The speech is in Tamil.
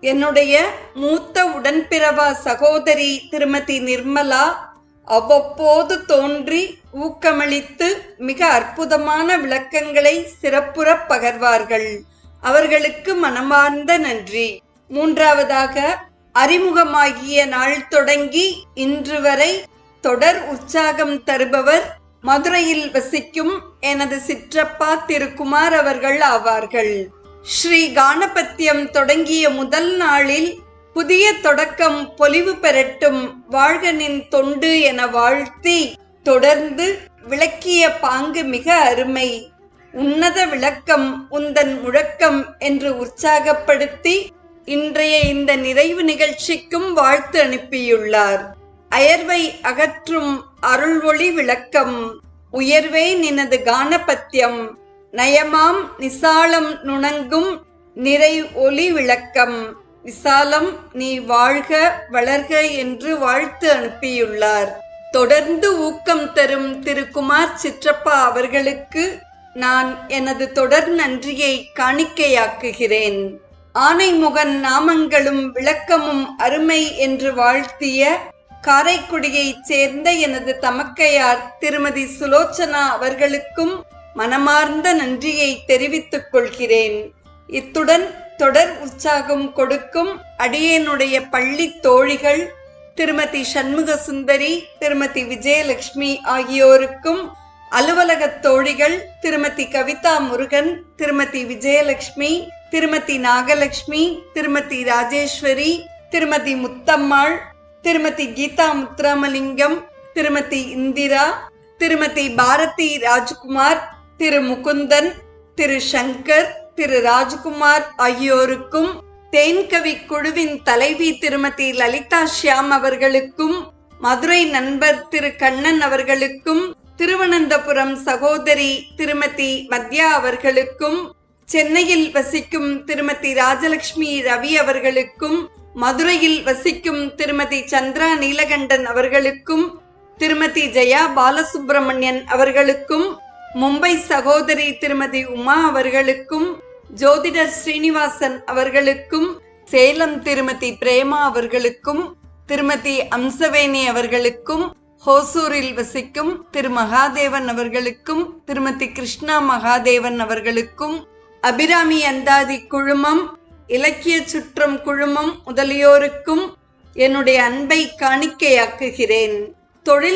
என்னுடைய மூத்த உடன்பிறவா சகோதரி திருமதி நிர்மலா அவ்வப்போது தோன்றி ஊக்கமளித்து மிக அற்புதமான விளக்கங்களை சிறப்புறப் பகர்வார்கள். அவர்களுக்கு மனமார்ந்த நன்றி. மூன்றாவதாக அறிமுகமாகிய நாள் தொடங்கி இன்று வரை தொடர் உற்சாகம் தருபவர் மதுரையில் வசிக்கும் எனது சிற்றப்பா திருக்குமார் அவர்கள் ஆவார்கள். ஸ்ரீ கானபத்தியம் தொடங்கிய முதல் நாளில் புதிய தொடக்கம் பொலிவு பெறட்டும் வாழ்கனின் தொண்டு என வாழ்த்தி தொடர்ந்து விளக்கிய பாங்கு மிக அருமை. உன்னத விளக்கம் உந்தன் முழக்கம் என்று உற்சாகப்படுத்தி இன்றைய இந்த நிறைவு நிகழ்ச்சிக்கும் வாழ்த்து அனுப்பியுள்ளார். அயர்வை அகற்றும் அருள் ஒளி விளக்கம். உயர்வே நினது கானபத்தியம் நயமாம் நிசாலம் நுணங்கும் நிறை ஒளி விளக்கம். விசாலம் நீ வாழ்க வளர்க என்று வாழ்த்து அனுப்பியுள்ளார். தொடர்ந்து ஊக்கம் தரும் திரு குமார் சிற்றப்பா அவர்களுக்கு நான் எனது தொடர் நன்றியை காணிக்கையாக்குகிறேன். ஆனைமுகன் நாமங்களும் விளக்கமும் அருமை என்று வாழ்த்திய காரைக்குடியைச் சேர்ந்த எனது தமக்கையார் திருமதி சுலோச்சனா அவர்களுக்கும் மனமார்ந்த நன்றியை தெரிவித்துக் கொள்கிறேன். இத்துடன் தொடர் உற்சாகம் கொடுக்கும் அடியேனுடைய பள்ளி தோழிகள் திருமதி சண்முக சுந்தரி திருமதி விஜயலட்சுமி ஆகியோருக்கும் அலுவலக தோழிகள் திருமதி கவிதா முருகன் திருமதி விஜயலட்சுமி திருமதி நாகலட்சுமி திருமதி ராஜேஸ்வரி திருமதி முத்தம்மாள் திருமதி கீதா முத்துராமலிங்கம் திருமதி இந்திரா திருமதி பாரதி ராஜ்குமார் திரு முகுந்தன் திரு சங்கர் திரு ராஜ்குமார் ஆகியோருக்கும் தேன்கவி குழுவின் தலைவி திருமதி லலிதா ஷியாம் அவர்களுக்கும் மதுரை நண்பர் திரு கண்ணன் அவர்களுக்கும் திருவனந்தபுரம் சகோதரி திருமதி மத்யா அவர்களுக்கும் சென்னையில் வசிக்கும் திருமதி ராஜலட்சுமி ரவி அவர்களுக்கும் மதுரையில் வசிக்கும் திருமதி சந்திரா நீலகண்டன் அவர்களுக்கும் திருமதி ஜெயா பாலசுப்பிரமணியன் அவர்களுக்கும் மும்பை சகோதரி திருமதி உமா அவர்களுக்கும் ஜோதிடர் ஸ்ரீனிவாசன் அவர்களுக்கும் சேலம் திருமதி பிரேமா அவர்களுக்கும் திருமதி அம்சவேணி அவர்களுக்கும் ஹோசூரில் வசிக்கும் திரு மகாதேவன் அவர்களுக்கும் திருமதி கிருஷ்ணா மகாதேவன் அவர்களுக்கும் அபிராமி அந்தாதி குழுமம் இலக்கிய சுற்றம் குழுமம் முதலியோருக்கும் என்னுடைய அன்பை காணிக்கையாக்குகிறேன். தொழில்